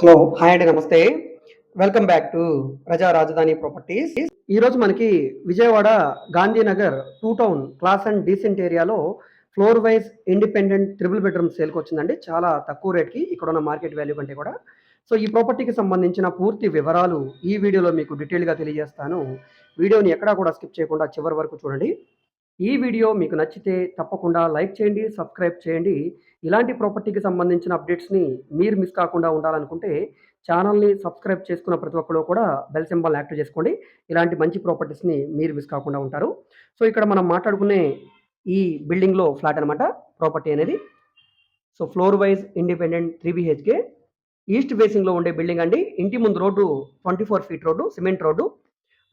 Hello hi అండి నమస్తే. Welcome back to ప్రజా రాజధాని ప్రాపర్టీస్ ఈరోజు మనకి Vijayawada Gandhinagar two town class and decent ఏరియాలో floor wise independent triple bedroom సేల్కి వచ్చిందండి. చాలా తక్కువ రేట్కి ఇక్కడ ఉన్న మార్కెట్ వాల్యూ కంటే కూడా. సో ఈ ప్రాపర్టీకి సంబంధించిన పూర్తి వివరాలు ఈ వీడియోలో మీకు డీటెయిల్గా తెలియజేస్తాను. వీడియోని ఎక్కడా కూడా స్కిప్ చేయకుండా చివరి వరకు చూడండి. ఈ వీడియో మీకు నచ్చితే తప్పకుండా లైక్ చేయండి సబ్స్క్రైబ్ చేయండి. ఇలాంటి ప్రాపర్టీకి సంబంధించిన అప్డేట్స్ని మీరు మిస్ కాకుండా ఉండాలనుకుంటే ఛానల్ని సబ్స్క్రైబ్ చేసుకున్న ప్రతి ఒక్కరు కూడా బెల్ సింబల్ యాక్టివ్ చేసుకోండి. ఇలాంటి మంచి ప్రాపర్టీస్ని మీరు మిస్ కాకుండా ఉంటారు. సో ఇక్కడ మనం మాట్లాడుకునే ఈ బిల్డింగ్లో ఫ్లాట్ అనమాట ప్రాపర్టీ అనేది. So floor wise independent three BHK. East ఫేసింగ్లో ఉండే బిల్డింగ్ అండి. ఇంటి ముందు road twenty four feet road cement road.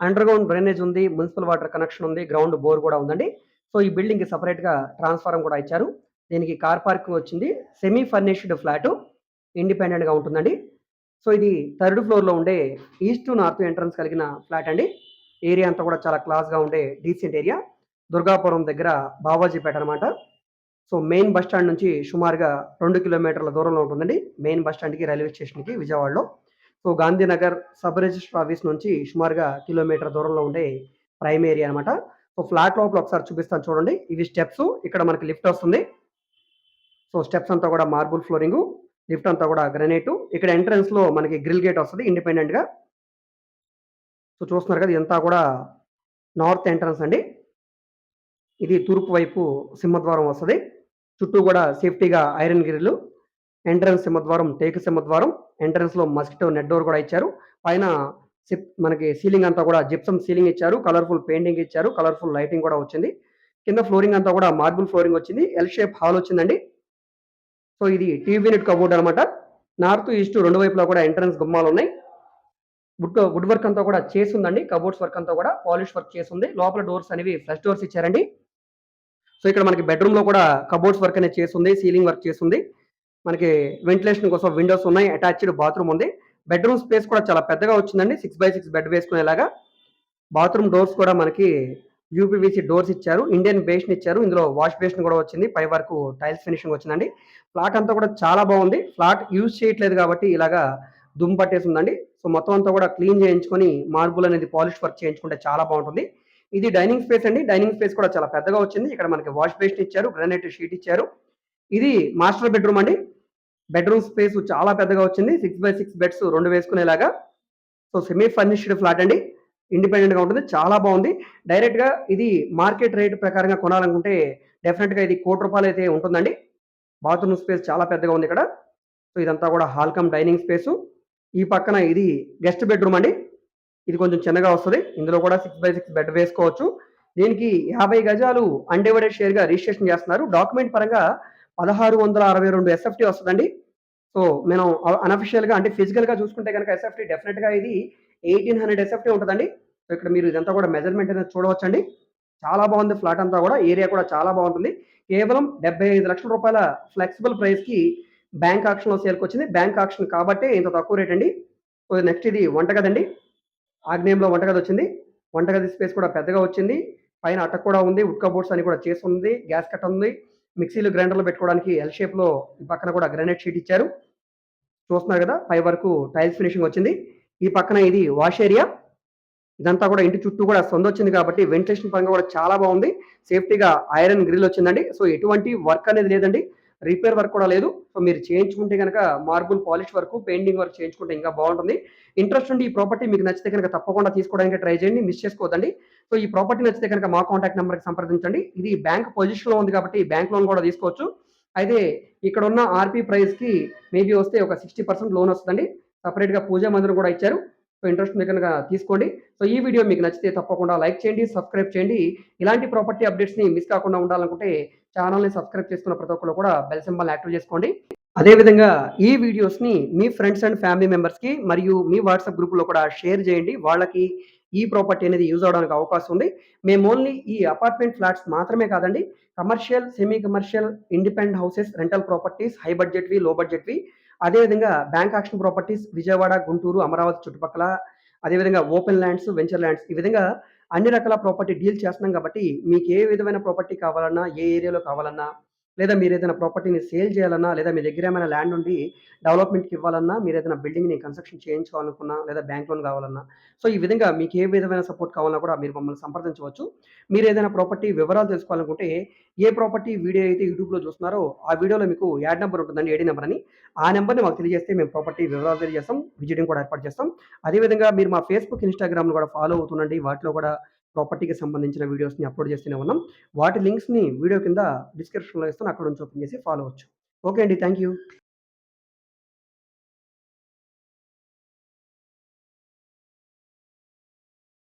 Underground drainage ఉంది మున్సిపల్ వాటర్ కనెక్షన్ ఉంది గ్రౌండ్ బోర్ కూడా ఉందండి. సో ఈ బిల్డింగ్కి సపరేట్గా ట్రాన్స్ఫారం కూడా ఇచ్చారు. దీనికి కార్ పార్కింగ్ వచ్చింది సెమీ ఫర్నిష్డ్ ఫ్లాట్ ఇండిపెండెంట్గా ఉంటుందండి. సో ఇది థర్డ్ ఫ్లోర్లో ఉండే ఈస్ట్ నార్త్ ఎంట్రన్స్ కలిగిన ఫ్లాట్ అండి. ఏరియా అంతా కూడా చాలా క్లాస్గా ఉండే డీసెంట్ ఏరియా దుర్గాపురం దగ్గర బావాజీపేట అనమాట సో మెయిన్ బస్ స్టాండ్ నుంచి సుమారుగా రెండు కిలోమీటర్ల దూరంలో ఉంటుందండి. మెయిన్ బస్ స్టాండ్కి రైల్వే స్టేషన్కి విజయవాడలో. So Gandhinagar sub register office నుంచి సుమారుగా కిలోమీటర్ దూరంలో ఉండే ప్రైమ్ ఏరియా అనమాట సో ఫ్లాట్ లోపల ఒకసారి చూపిస్తాను చూడండి. ఇవి స్టెప్స్. ఇక్కడ మనకి లిఫ్ట్ వస్తుంది. సో స్టెప్స్ అంతా కూడా మార్బుల్ ఫ్లోరింగ్. లిఫ్ట్ అంతా కూడా గ్రనైట్. ఇక్కడ ఎంట్రన్స్లో మనకి గ్రిల్ గేట్ వస్తుంది ఇండిపెండెంట్గా. సో చూస్తున్నారు కదా ఇదంతా కూడా నార్త్ ఎంట్రన్స్ అండి. ఇది తూర్పు వైపు సింహద్వారం వస్తుంది. చుట్టూ కూడా సేఫ్టీగా ఐరన్ గిరిలు ఎంట్రన్స్ సింహద్వారం టేక్ సింహద్వారం ఎంట్రన్స్లో మస్కిటో నెట్ డోర్ కూడా ఇచ్చారు. పైన సిప్ మనకి సీలింగ్ అంతా కూడా జిప్సం సీలింగ్ ఇచ్చారు. కలర్ఫుల్ పెయింటింగ్ ఇచ్చారు. కలర్ఫుల్ లైటింగ్ కూడా వచ్చింది. కింద ఫ్లోరింగ్ అంతా కూడా మార్బుల్ ఫ్లోరింగ్ వచ్చింది. ఎల్ షేప్ హాల్ వచ్చిందండి. సో ఇది టీవీ యూనిట్ కబోర్డ్ అనమాట నార్త్ ఈస్ట్ రెండు వైపులా కూడా ఎంట్రన్స్ గుమ్మాలు ఉన్నాయి. వుడ్ వుడ్ వర్క్ అంతా కూడా చేసి ఉందండి. కబోర్డ్స్ వర్క్ అంతా కూడా పాలిష్ వర్క్ చేసి ఉంది. లోపల డోర్స్ అనేవి ఫ్లష్ డోర్స్ ఇచ్చారండి. సో ఇక్కడ మనకి బెడ్రూమ్లో కూడా కబోర్డ్స్ వర్క్ అనేది చేసి ఉంది. సీలింగ్ వర్క్ చేసి ఉంది. మనకి వెంటిలేషన్ కోసం విండోస్ ఉన్నాయి అటాచ్డ్ బాత్రూమ్ ఉంది. బెడ్రూమ్ స్పేస్ కూడా చాలా పెద్దగా వచ్చిందండి. సిక్స్ బై సిక్స్ బెడ్ వేసుకునేలాగా. బాత్రూమ్ డోర్స్ కూడా మనకి యూపీవీసీ డోర్స్ ఇచ్చారు. ఇండియన్ బేషన్ ఇచ్చారు. ఇందులో వాష్ బేషన్ కూడా వచ్చింది. పై వరకు టైల్స్ ఫినిషింగ్ వచ్చిందండి. ఫ్లాట్ అంతా కూడా చాలా బాగుంది. ఫ్లాట్ యూజ్ చేయట్లేదు కాబట్టి ఇలాగా దుమ్ పట్టేసి ఉందండి సో మొత్తం అంతా కూడా క్లీన్ చేయించుకొని మార్బుల్ అనేది పాలిష్ వర్క్ చేయించుకుంటే చాలా బాగుంటుంది. ఇది డైనింగ్ స్పేస్ అండి. డైనింగ్ స్పేస్ కూడా చాలా పెద్దగా వచ్చింది. ఇక్కడ మనకి వాష్ బేషన్ ఇచ్చారు. గ్రానైట్ షీట్ ఇచ్చారు. ఇది మాస్టర్ బెడ్రూమ్ అండి. బెడ్రూమ్ స్పేస్ చాలా పెద్దగా వచ్చింది. సిక్స్ బై సిక్స్ బెడ్స్ రెండు వేసుకునేలాగా. సో సెమీ ఫర్నిష్డ్ ఫ్లాట్ అండి. ఇండిపెండెంట్గా ఉంటుంది. చాలా బాగుంది. డైరెక్ట్గా ఇది మార్కెట్ రేట్ ప్రకారంగా కొనాలనుకుంటే డెఫినెట్గా ఇది కోటి రూపాయలు అయితే ఉంటుందండి. బాత్రూమ్ స్పేస్ చాలా పెద్దగా ఉంది ఇక్కడ. సో ఇదంతా కూడా హాల్ కమ్ డైనింగ్ స్పేసు ఈ పక్కన ఇది గెస్ట్ బెడ్రూమ్ అండి. ఇది కొంచెం చిన్నగా వస్తుంది. ఇందులో కూడా సిక్స్ బై సిక్స్ బెడ్ వేసుకోవచ్చు. దీనికి యాభై గజాలు అన్డివైడెడ్ షేర్గా రిజిస్ట్రేషన్ చేస్తున్నారు. డాక్యుమెంట్ పరంగా పదహారు వందల అరవై రెండు ఎస్ఎఫ్టీ వస్తుందండి. సో మనం అనఫిషియల్గా అంటే ఫిజికల్గా చూసుకుంటే కనుక ఎస్ఎఫ్టీ డెఫినెట్గా ఇది ఎయిటీన్ హండ్రెడ్ ఎస్ఎఫ్టీ ఉంటుందండి. సో ఇక్కడ మీరు ఇదంతా కూడా మెజర్మెంట్ అనేది చూడవచ్చండి. చాలా బాగుంది ఫ్లాట్ అంతా కూడా. ఏరియా కూడా చాలా బాగుంటుంది. కేవలం డెబ్బై ఐదు లక్షల రూపాయల ఫ్లెక్సిబుల్ ప్రైస్కి బ్యాంక్ ఆక్షన్లో సేల్కి వచ్చింది. బ్యాంక్ ఆక్షన్ కాబట్టి ఇంత తక్కువ రేట్ అండి. సో నెక్స్ట్ ఇది వంటగది అండి ఆగ్నేయంలో వంటగది వచ్చింది. వంటగది స్పేస్ కూడా పెద్దగా వచ్చింది. పైన అట్ట కూడా ఉంది. ఉడ్ కబోర్డ్స్ అని కూడా చేసి ఉంది. గ్యాస్ కట్ ఉంది. మిక్సీలు గ్రైండర్లు పెట్టుకోవడానికి ఎల్ షేప్లో ఈ పక్కన కూడా గ్రానైట్ షీట్ ఇచ్చారు. చూస్తున్నారు కదా పై వరకు టైల్స్ ఫినిషింగ్ వచ్చింది. ఈ పక్కన ఇది వాష్ ఏరియా ఇదంతా కూడా ఇంటి చుట్టూ కూడా సొంత వచ్చింది కాబట్టి వెంటిలేషన్ పరంగా కూడా చాలా బాగుంది. సేఫ్టీగా ఐరన్ గ్రిల్ వచ్చిందండి. సో ఎటువంటి వర్క్ అనేది లేదండి. రిపేర్ వర్క్ కూడా లేదు. సో మీరు చేయించుకుంటే కనుక marble polish work painting work చేయించుకుంటే ఇంకా బాగుంటుంది. ఇంట్రెస్ట్ ఉండి ఈ ప్రాపర్టీ మీకు నచ్చితే కనుక తప్పకుండా తీసుకోవడానికి ట్రై చేయండి మిస్ చేసుకోవద్దండి. సో ఈ ప్రాపర్టీ నచ్చితే కనుక మా కాంటాక్ట్ నెంబర్కి సంప్రదించండి. ఇది బ్యాంక్ పొజిషన్లో ఉంది కాబట్టి బ్యాంక్ లోన్ కూడా తీసుకోవచ్చు. అయితే ఇక్కడ ఉన్న ఆర్పీ ప్రైస్కి మేబీ వస్తే ఒక సిక్స్టీ పర్సెంట్ లోన్ వస్తుందండి. సపరేట్గా పూజా మందిరం కూడా ఇచ్చారు. సో ఇంట్రెస్ట్ ఉంది కనుక తీసుకోండి. సో ఈ వీడియో మీకు నచ్చితే తప్పకుండా లైక్ చేయండి సబ్స్క్రైబ్ చేయండి. ఇలాంటి ప్రాపర్టీ అప్డేట్స్ని మిస్ కాకుండా ఉండాలనుకుంటే ఛానల్ని సబ్స్క్రైబ్ చేసుకున్న ప్రతి ఒక్కరు కూడా బెల్ సింబల్ యాక్టివ్ చేసుకోండి. అదేవిధంగా ఈ వీడియోస్ని మీ ఫ్రెండ్స్ అండ్ ఫ్యామిలీ మెంబర్స్కి మరియు మీ వాట్సాప్ గ్రూప్లో కూడా షేర్ చేయండి. వాళ్ళకి ఈ ప్రాపర్టీ అనేది యూజ్ అవడానికి అవకాశం ఉంది. మేము ఓన్లీ ఈ అపార్ట్మెంట్ ఫ్లాట్స్ మాత్రమే కాదండి commercial semi commercial independent houses rental properties high బడ్జెట్వి low బడ్జెట్వి అదేవిధంగా bank auction properties Vijayawada Guntur Amaravati చుట్టుపక్కల అదేవిధంగా ఓపెన్ ల్యాండ్స్ వెంచర్ ల్యాండ్స్ ఈ విధంగా అన్ని రకాల ప్రాపర్టీ డీల్ చేస్తున్నాం కాబట్టి మీకు ఏ విధమైన ప్రాపర్టీ కావాలన్నా ఏ ఏరియాలో కావాలన్నా లేదా మీరు ఏదైనా ప్రాపర్టీని సేల్ చేయాలన్నా లేదా మీ దగ్గర ఏమైనా ల్యాండ్ ఉండి డెవలప్మెంట్కి ఇవ్వాలన్నా మీరు ఏదైనా బిల్డింగ్ని కన్స్ట్రక్షన్ చేయించుకోవాలనుకున్నా లేదా బ్యాంక్ లోన్ కావాలన్నా. సో ఈ విధంగా మీకు ఏ విధమైన సపోర్ట్ కావాలన్నా కూడా మీరు మమ్మల్ని సంప్రదించవచ్చు. మీరు ఏదైనా ప్రాపర్టీ వివరాలు తెలుసుకోవాలనుకుంటే ఏ ప్రాపర్టీ వీడియో అయితే యూట్యూబ్లో చూస్తున్నారో ఆ వీడియోలో మీకు యాడ్ నెంబర్ ఉంటుందండి ఏడీ నెంబర్ అని. ఆ నెంబర్ని మాకు తెలియజేస్తే మేము ప్రాపర్టీ వివరాలు తెలియజేస్తాం విజిటింగ్ కూడా ఏర్పాటు చేస్తాం. అదేవిధంగా మీరు మా ఫేస్బుక్ ఇన్స్టాగ్రామ్ను కూడా ఫాలో అవుతుండండి. వాటిలో కూడా ప్రాపర్టీకి సంబంధించిన వీడియోస్ని అప్లోడ్ చేస్తూనే ఉన్నాం. వాటి లింక్స్ని వీడియో కింద డిస్క్రిప్షన్లో ఇస్తాను. అక్కడ నుంచి ఓపెన్ చేసి ఫాలో అవచ్చు ఓకే అండి. Thank you